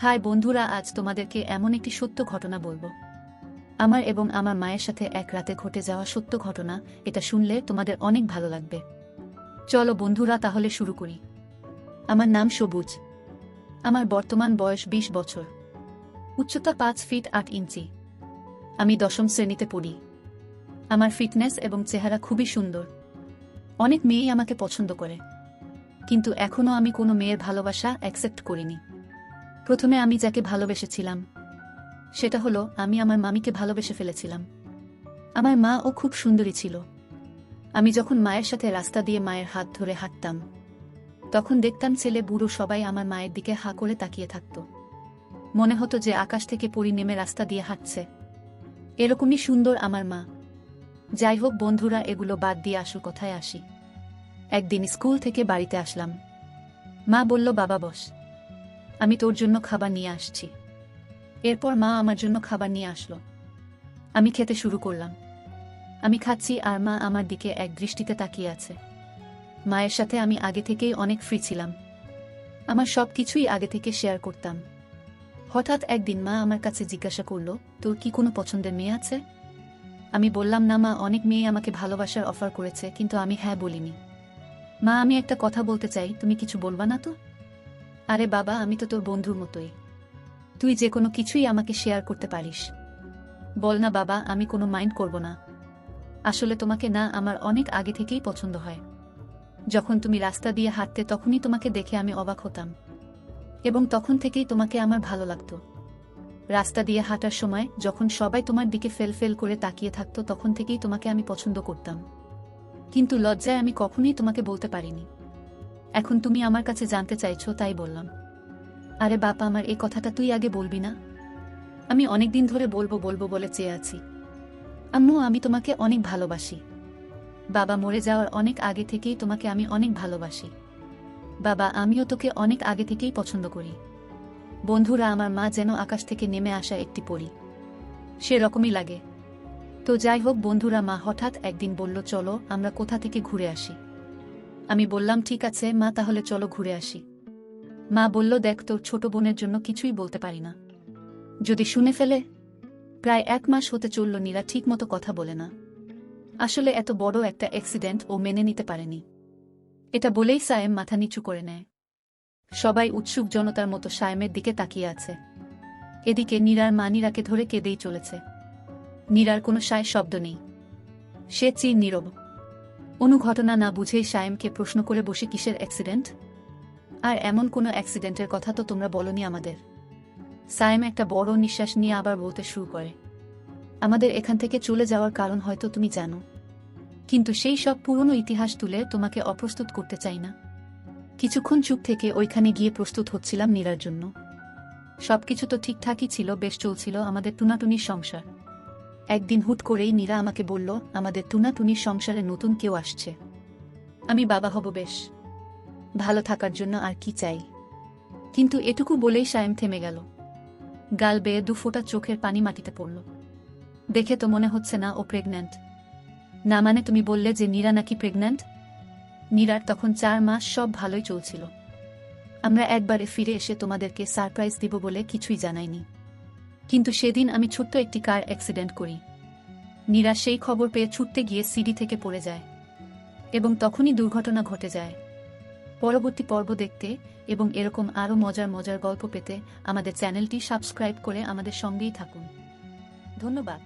High বন্ধুরা, আজ তোমাদেরকে এমন একটি সত্য ঘটনা বলব। আমার এবং আমার মায়ের সাথে এক রাতে ঘটে যাওয়া সত্য ঘটনা, এটা শুনলে তোমাদের অনেক ভালো লাগবে। চলো বন্ধুরা, তাহলে শুরু করি। আমার নাম সবুজ। আমার বর্তমান বয়স ২০ বছর। উচ্চতা পাঁচ ফিট আট ইঞ্চি। আমি দশম শ্রেণীতে পড়ি। আমার ফিটনেস এবং চেহারা খুবই সুন্দর। অনেক মেয়েই আমাকে পছন্দ করে। কিন্তু এখনও আমি কোনো মেয়ের ভালোবাসা অ্যাকসেপ্ট করিনি। প্রথমে আমি যাকে ভালোবেসেছিলাম, সেটা হলো আমি আমার মামিকে ভালোবেসে ফেলেছিলাম। আমার মা ও খুব সুন্দরী ছিল। আমি যখন মায়ের সাথে রাস্তা দিয়ে মায়ের হাত ধরে হাঁটতাম, তখন দেখতাম ছেলে বুড়ো সবাই আমার মায়ের দিকে হা করে তাকিয়ে থাকত। মনে হতো যে আকাশ থেকে পরি নেমে রাস্তা দিয়ে হাঁটছে। এরকমই সুন্দর আমার মা। যাই হোক বন্ধুরা, এগুলো বাদ দিয়ে আসল কথায় আসি। একদিন স্কুল থেকে বাড়িতে আসলাম। মা বলল, বাবা বস। আমি তোর জন্য খাবার নিয়ে আসছি। এরপর মা আমার জন্য খাবার নিয়ে আসলো। আমি খেতে শুরু করলাম। আমি খাচ্ছি আর মা আমার দিকে এক দৃষ্টিতে তাকিয়ে আছে। মায়ের সাথে আমি আগে থেকেই অনেক ফ্রি ছিলাম। আমার সব কিছুই আগে থেকে শেয়ার করতাম। হঠাৎ একদিন মা আমার কাছে জিজ্ঞাসা করল, তোর কি কোনো পছন্দের মেয়ে আছে? আমি বললাম, না মা, অনেক মেয়ে আমাকে ভালোবাসার অফার করেছে, কিন্তু আমি হ্যাঁ বলিনি। মা, আমি একটা কথা বলতে চাই, তুমি কিছু বলবা না তো? আরে বাবা, আমি তো তোর বন্ধুর মতোই। তুই যে কোনো কিছুই আমাকে শেয়ার করতে পারিস। বল না বাবা, আমি কোনো মাইন্ড করব না। আসলে তোমাকে না, আমার অনেক আগে থেকেই পছন্দ হয়। যখন তুমি রাস্তা দিয়ে হাঁটতে, তখনই তোমাকে দেখে আমি অবাক হতাম। এবং তখন থেকেই তোমাকে আমার ভালো লাগতো। রাস্তা দিয়ে হাঁটার সময়, যখন সবাই তোমার দিকে ফেল ফেল করে তাকিয়ে থাকতো, তখন থেকেই তোমাকে আমি পছন্দ করতাম। কিন্তু লজ্জায় আমি কখনোই তোমাকে বলতে পারিনি। এখন তুমি আমার কাছে জানতে চাইছো, তাই বললাম। আরে বাপা, আমার এই কথাটা তুই আগে বলবি না? আমি অনেকদিন ধরে বলব বলব বলে চেয়ে আছি। আম্মু, আমি তোমাকে অনেক ভালোবাসি। বাবা মরে যাওয়ার অনেক আগে থেকেই তোমাকে আমি অনেক ভালোবাসি। বাবা, আমিও তোকে অনেক আগে থেকেই পছন্দ করি। বন্ধুরা, আমার মা যেন আকাশ থেকে নেমে আসা একটি পরি। সে রকমই লাগে। তো যাই হোক, বন্ধুরা, মা হঠাৎ একদিন বলল, চলো, আমরা কোথা থেকে ঘুরে আসি? আমি বললাম, ঠিক আছে, মা, তাহলে চলো ঘুরে আসি। মা বলল, দেখ, তোর ছোট বোনের জন্য কিছুই বলতে পারি না। যদি শুনে ফেলে? প্রায় এক মাস হতে চলল নীরা ঠিকমতো কথা বলে না। আসলে এত বড় একটা অ্যাক্সিডেন্ট ও মেনে নিতে পারেনি। এটা বলেই সায়েম মাথা নিচু করে নেয়। সবাই উৎসুক জনতার মতো সায়েমের দিকে তাকিয়ে আছে। এদিকে নীরার মা নীরাকে ধরে কেঁদেই চলেছে। নীরার কোনো সায় শব্দ নেই। সে চির নীরব। অনুঘটনা না বুঝেই সায়েমকে প্রশ্ন করে বসে কিসের অ্যাক্সিডেন্ট আর এমন কোনো অ্যাক্সিডেন্টের কথা তো তোমরা বলনি আমাদের। সায়েম একটা বড় নিঃশ্বাস নিয়ে আবার বলতে শুরু করে। আমাদের এখান থেকে চলে যাওয়ার কারণ হয়তো তুমি জানো। কিন্তু সেই সব পুরনো ইতিহাস তুলে তোমাকে অপ্রস্তুত করতে চাই না। কিছুক্ষণ চুপ থেকে ওইখানে গিয়ে প্রস্তুত হচ্ছিলাম নীরার জন্য। সবকিছু তো ঠিকঠাকই ছিল, বেশ চলছিল আমাদের টুনাটুনির সংসার। একদিন হুট করেই নীরা আমাকে বলল, আমাদের টুনাটুনির সংসারে নতুন কেউ আসছে। আমি বাবা হব বেশ। ভালো থাকার জন্য আর কি চাই? কিন্তু এটুকু বলেই সায়েম থেমে গেল। গাল বেয়ে দু ফোঁটা চোখের পানি মাটিতে পড়ল। দেখে তো মনে হচ্ছে না ও প্রেগন্যান্ট না মানে তুমি বললে যে নীরা নাকি প্রেগন্যান্ট নীরার তখন চার মাস সব ভালোই চলছিল। আমরা একবারে ফিরে এসে তোমাদেরকে সারপ্রাইজ দিব বলে কিছুই জানাইনি। কিন্তু সেদিন আমি ছোট্ট একটি কার অ্যাক্সিডেন্ট করি। নীরা সেই খবর পেয়ে ছুটতে গিয়ে সিডি থেকে পড়ে যায় এবং তখনই দুর্ঘটনা ঘটে যায়। পরবর্তী পর্ব দেখতে এবং এরকম আরও মজার মজার গল্প পেতে আমাদের চ্যানেলটি সাবস্ক্রাইব করে আমাদের সঙ্গেই থাকুন। ধন্যবাদ।